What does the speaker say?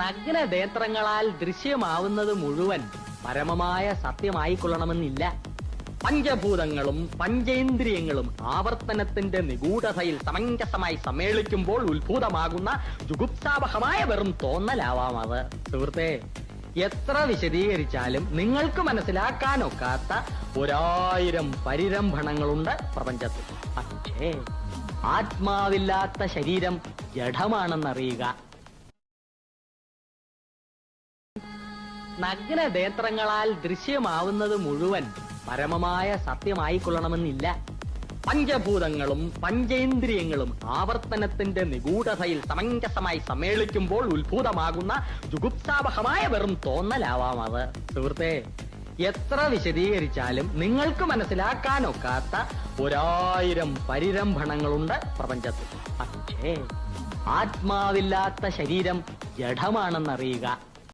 നഗ്നനേത്രങ്ങളാൽ ദൃശ്യമാവുന്നത് മുഴുവൻ പരമമായ സത്യമായിക്കൊള്ളണമെന്നില്ല. പഞ്ചഭൂതങ്ങളും പഞ്ചേന്ദ്രിയങ്ങളും ആവർത്തനത്തിന്റെ നിഗൂഢതയിൽ സമഞ്ജസമായി സമ്മേളിക്കുമ്പോൾ ഉത്ഭൂതമാകുന്ന ജുഗുപ്സാവഹമായ വെറും തോന്നലാവാം അത് സുഹൃത്തെ എത്ര വിശദീകരിച്ചാലും നിങ്ങൾക്ക് മനസ്സിലാക്കാനൊക്കാത്ത ഒരായിരം പരിരംഭണങ്ങളുണ്ട് പ്രപഞ്ചത്തിൽ. പക്ഷേ ആത്മാവില്ലാത്ത ശരീരം ജഡമാണെന്നറിയുക. നഗ്നനേത്രങ്ങളാൽ ദൃശ്യമാവുന്നത് മുഴുവൻ പരമമായ സത്യമായിക്കൊള്ളണമെന്നില്ല. പഞ്ചഭൂതങ്ങളും പഞ്ചേന്ദ്രിയങ്ങളും ആവർത്തനത്തിന്റെ നിഗൂഢതയിൽ സമഞ്ജസമായി സമ്മേളിക്കുമ്പോൾ ഉത്ഭൂതമാകുന്ന ജുഗുപ്സാവഹമായ വെറും തോന്നലാവാം അത് സുഹൃത്തെ എത്ര വിശദീകരിച്ചാലും നിങ്ങൾക്ക് മനസ്സിലാക്കാനൊക്കാത്ത ഒരായിരം പരിരംഭണങ്ങളുണ്ട് പ്രപഞ്ചത്തിൽ. പക്ഷേ ആത്മാവില്ലാത്ത ശരീരം ജഡമാണെന്നറിയുക.